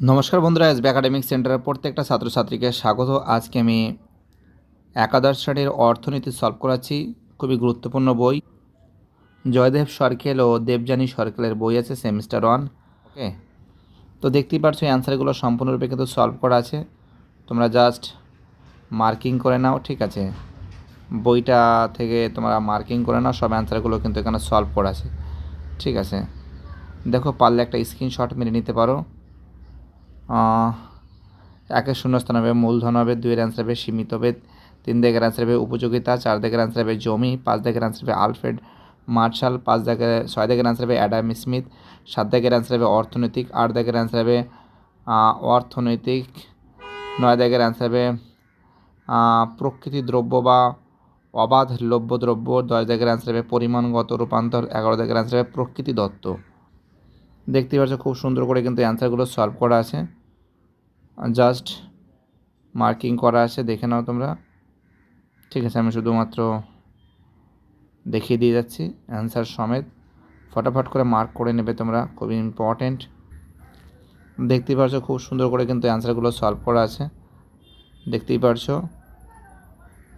নমস্কার বন্ধুরা SB academic সেন্টারের প্রত্যেকটা ছাত্রছাত্রীকে স্বাগত। আজকে আমি একাদশ শ্রেণির অর্থনীতি সলভ করাচ্ছি, খুবই গুরুত্বপূর্ণ বই। জয়দেব সরকেল ও দেবযানী সরকেলের বই আছে সেমিস্টার ওয়ান ওকে তো দেখতেই এই অ্যান্সারগুলো সম্পূর্ণরূপে কিন্তু সলভ করা আছে। তোমরা জাস্ট মার্কিং করে নাও, ঠিক আছে? বইটা থেকে তোমরা মার্কিং করে নাও, সব অ্যান্সারগুলো কিন্তু এখানে সলভ করা আছে, ঠিক আছে? দেখো, পারলে একটা স্ক্রিনশট মেরে নিতে পারো। একের শূন্যস্থান হবে, মূলধন হবে দুইয়ের অ্যান্সার হবে, সীমিত হবে, তিন দিকের অ্যান্সার হবে উপযোগিতা, চার দিকের অ্যান্সার হবে জমি, পাঁচ দিকের অ্যান্সার হবে আলফ্রেড মার্শাল, পাঁচ দিকে, ছয় দিকের অ্যান্সার হবে অ্যাডাম স্মিথ, সাত দিকের অ্যান্সার হবে অর্থনৈতিক, আট দিকের অ্যান্সার হবে অর্থনৈতিক, নয় দিকের অ্যান্সার হবে প্রকৃতি দ্রব্য বা অবাধ লভ্য দ্রব্য, দশ দিকের অ্যান্সার হবে পরিমাণগত রূপান্তর, এগারো দিকের অ্যান্সার হবে প্রকৃতি দত্ত। দেখতে পাচ্ছ, খুব সুন্দর করে কিন্তু অ্যান্সারগুলো সলভ করা আছে। জাস্ট মার্কিং করা আছে, দেখে নাও তোমরা। ঠিক আছে, আমি শুধুমাত্র দেখিয়ে দিয়ে যাচ্ছি অ্যান্সার সমেত। ফটাফট করে মার্ক করে নেবে তোমরা, খুবই ইম্পর্ট্যান্ট দেখতেই পারছ, খুব সুন্দর করে কিন্তু অ্যান্সারগুলো সলভ করা আছে। দেখতেই পারছ,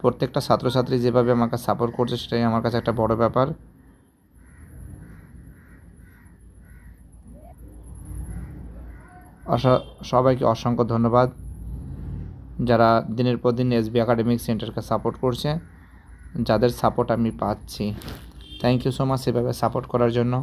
প্রত্যেকটা ছাত্রছাত্রী যেভাবে আমাকে সাপোর্ট করছে, সেটাই আমার কাছে একটা বড় ব্যাপার। সবাইকে অসংখ্য ধন্যবাদ। যারা দিনের পর দিন এসবি একাডেমিক সেন্টারকে সাপোর্ট করছে, যাদের সাপোর্ট আমি পাচ্ছি। থ্যাংক ইউ সো মাচ এভাবে সাপোর্ট করার জন্য।